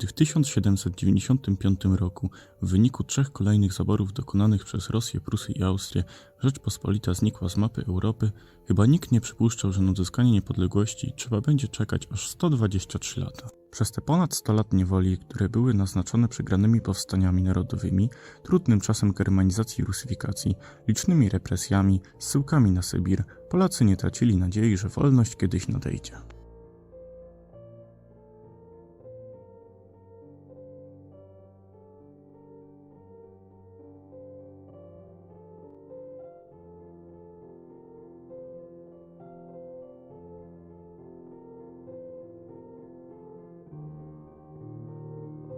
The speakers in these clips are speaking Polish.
kiedy w 1795 roku w wyniku trzech kolejnych zaborów dokonanych przez Rosję, Prusy i Austrię Rzeczpospolita znikła z mapy Europy, chyba nikt nie przypuszczał, że na odzyskanie niepodległości trzeba będzie czekać aż 123 lata. Przez te ponad 100 lat niewoli, które były naznaczone przegranymi powstaniami narodowymi, trudnym czasem germanizacji i rusyfikacji, licznymi represjami, zsyłkami na Sybir, Polacy nie tracili nadziei, że wolność kiedyś nadejdzie.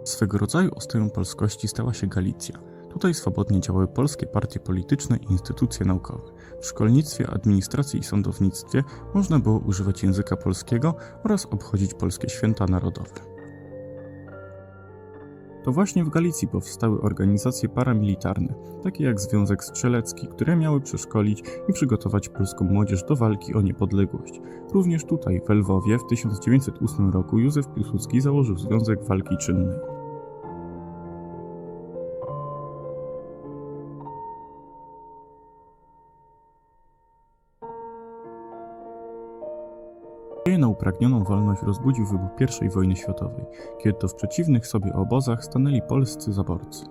Swego rodzaju ostoją polskości stała się Galicja. Tutaj swobodnie działały polskie partie polityczne i instytucje naukowe. W szkolnictwie, administracji i sądownictwie można było używać języka polskiego oraz obchodzić polskie święta narodowe. To właśnie w Galicji powstały organizacje paramilitarne, takie jak Związek Strzelecki, które miały przeszkolić i przygotować polską młodzież do walki o niepodległość. Również tutaj, w Lwowie, w 1908 roku Józef Piłsudski założył Związek Walki Czynnej. Nadzieję na upragnioną wolność rozbudził wybuch I wojny światowej, kiedy to w przeciwnych sobie obozach stanęli polscy zaborcy.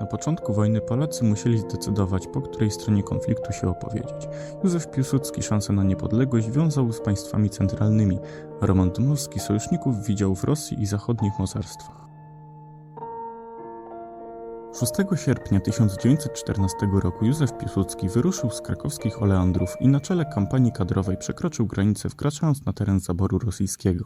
Na początku wojny Polacy musieli zdecydować, po której stronie konfliktu się opowiedzieć. Józef Piłsudski szansę na niepodległość wiązał z państwami centralnymi, a Roman Dmowski sojuszników widział w Rosji i zachodnich mocarstwach. 6 sierpnia 1914 roku Józef Piłsudski wyruszył z krakowskich Oleandrów i na czele kampanii kadrowej przekroczył granicę wkraczając na teren zaboru rosyjskiego.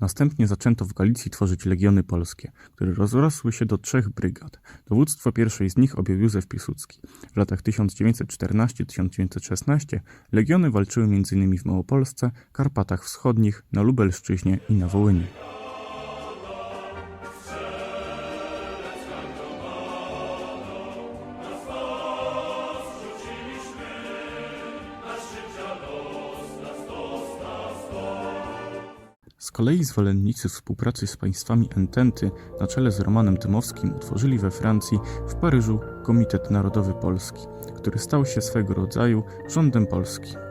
Następnie zaczęto w Galicji tworzyć legiony polskie, które rozrosły się do trzech brygad. Dowództwo pierwszej z nich objął Józef Piłsudski. W latach 1914-1916 legiony walczyły m.in. w Małopolsce, Karpatach Wschodnich, na Lubelszczyźnie i na Wołyniu. Kolei zwolennicy współpracy z państwami Ententy na czele z Romanem Dymowskim utworzyli we Francji, w Paryżu Komitet Narodowy Polski, który stał się swego rodzaju rządem Polski.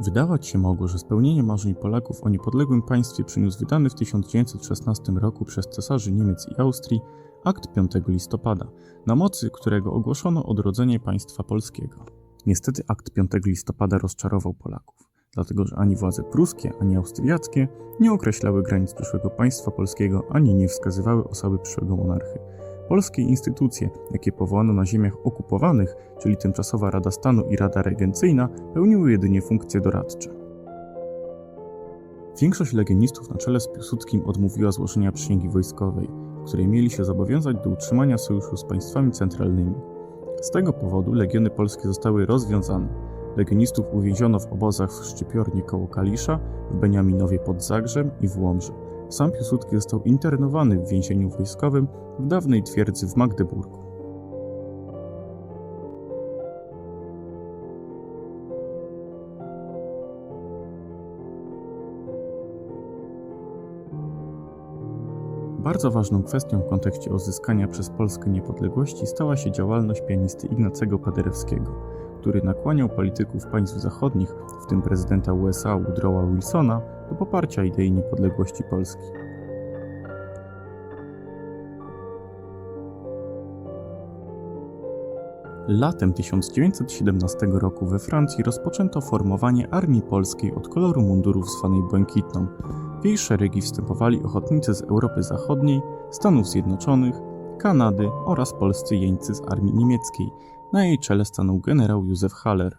Wydawać się mogło, że spełnienie marzeń Polaków o niepodległym państwie przyniósł wydany w 1916 roku przez cesarzy Niemiec i Austrii akt 5 listopada, na mocy którego ogłoszono odrodzenie państwa polskiego. Niestety akt 5 listopada rozczarował Polaków, dlatego że ani władze pruskie, ani austriackie nie określały granic przyszłego państwa polskiego, ani nie wskazywały osoby przyszłego monarchy. Polskie instytucje, jakie powołano na ziemiach okupowanych, czyli tymczasowa Rada Stanu i Rada Regencyjna, pełniły jedynie funkcje doradcze. Większość legionistów na czele z Piłsudskim odmówiła złożenia przysięgi wojskowej, w której mieli się zobowiązać do utrzymania sojuszu z państwami centralnymi. Z tego powodu legiony polskie zostały rozwiązane. Legionistów uwięziono w obozach w Szczypiornie koło Kalisza, w Beniaminowie pod Zagrzem i w Łomży. Sam Piłsudski został internowany w więzieniu wojskowym w dawnej twierdzy w Magdeburgu. Bardzo ważną kwestią w kontekście odzyskania przez Polskę niepodległości stała się działalność pianisty Ignacego Paderewskiego, który nakłaniał polityków państw zachodnich, w tym prezydenta USA Woodrowa Wilsona, do poparcia idei niepodległości Polski. Latem 1917 roku we Francji rozpoczęto formowanie Armii Polskiej od koloru mundurów zwanej błękitną. W jej szeregi wstępowali ochotnicy z Europy Zachodniej, Stanów Zjednoczonych, Kanady oraz polscy jeńcy z armii niemieckiej. No Na jej czele stanął generał Józef Haller.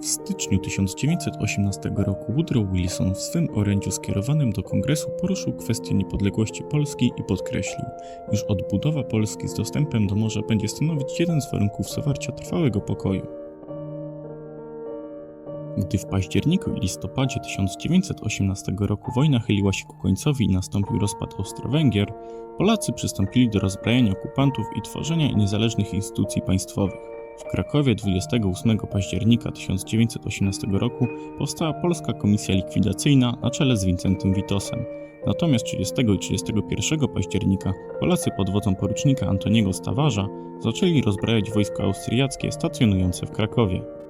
W styczniu 1918 roku Woodrow Wilson w swym orędziu skierowanym do kongresu poruszył kwestię niepodległości Polski i podkreślił, iż odbudowa Polski z dostępem do morza będzie stanowić jeden z warunków zawarcia trwałego pokoju. Gdy w październiku i listopadzie 1918 roku wojna chyliła się ku końcowi i nastąpił rozpad Austro-Węgier, Polacy przystąpili do rozbrajania okupantów i tworzenia niezależnych instytucji państwowych. W Krakowie 28 października 1918 roku powstała Polska Komisja Likwidacyjna na czele z Wincentym Witosem. Natomiast 30 i 31 października Polacy pod wodzą porucznika Antoniego Stawarza zaczęli rozbrajać wojska austriackie stacjonujące w Krakowie.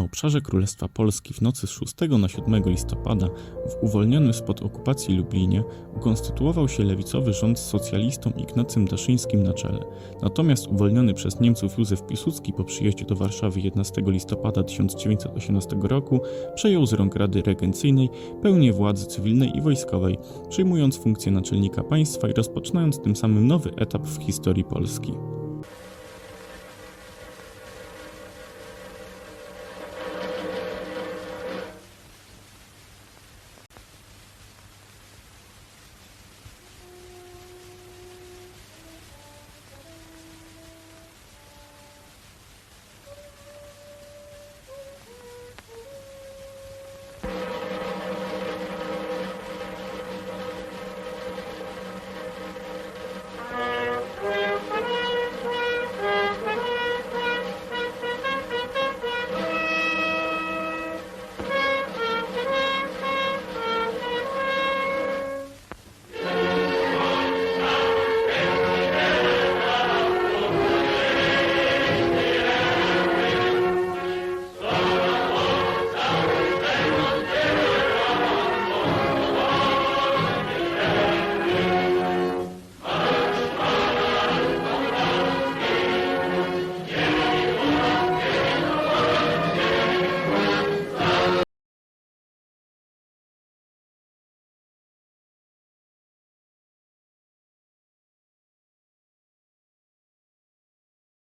Na obszarze Królestwa Polski w nocy z 6 na 7 listopada w uwolnionym spod okupacji Lublinie ukonstytuował się lewicowy rząd z socjalistą Ignacym Daszyńskim na czele. Natomiast uwolniony przez Niemców Józef Piłsudski po przyjeździe do Warszawy 11 listopada 1918 roku przejął z rąk Rady Regencyjnej pełnię władzy cywilnej i wojskowej, przejmując funkcję naczelnika państwa i rozpoczynając tym samym nowy etap w historii Polski.